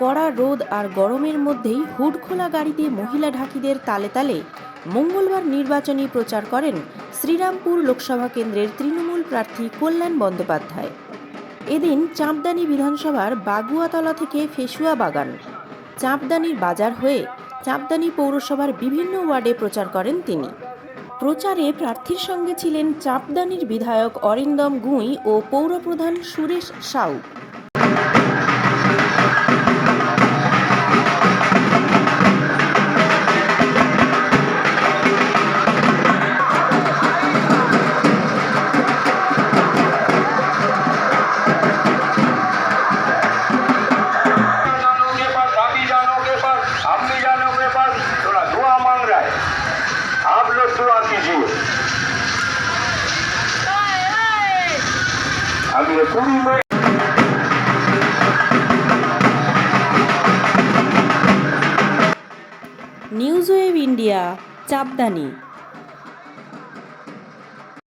কড়া রোদ আর গরমের মধ্যেই হুড খোলা গাড়িতে মহিলা ঢাকিদের তালে তালে মঙ্গলবার নির্বাচনী প্রচার করেন শ্রীরামপুর লোকসভা কেন্দ্রের তৃণমূল প্রার্থী কল্যাণ বন্দ্যোপাধ্যায়। এদিন চাঁপদানি বিধানসভার বাগুয়াতলা থেকে ফেসুয়া বাগান। চাঁপদানির বাজার হয়ে চাঁপদানি পৌরসভার বিভিন্ন ওয়ার্ডে প্রচার করেন তিনি। প্রচারে প্রার্থীর সঙ্গে ছিলেন চাঁপদানির বিধায়ক অরিন্দম গুঁই ও পৌরপ্রধান Suresh Sau. News web India Champdani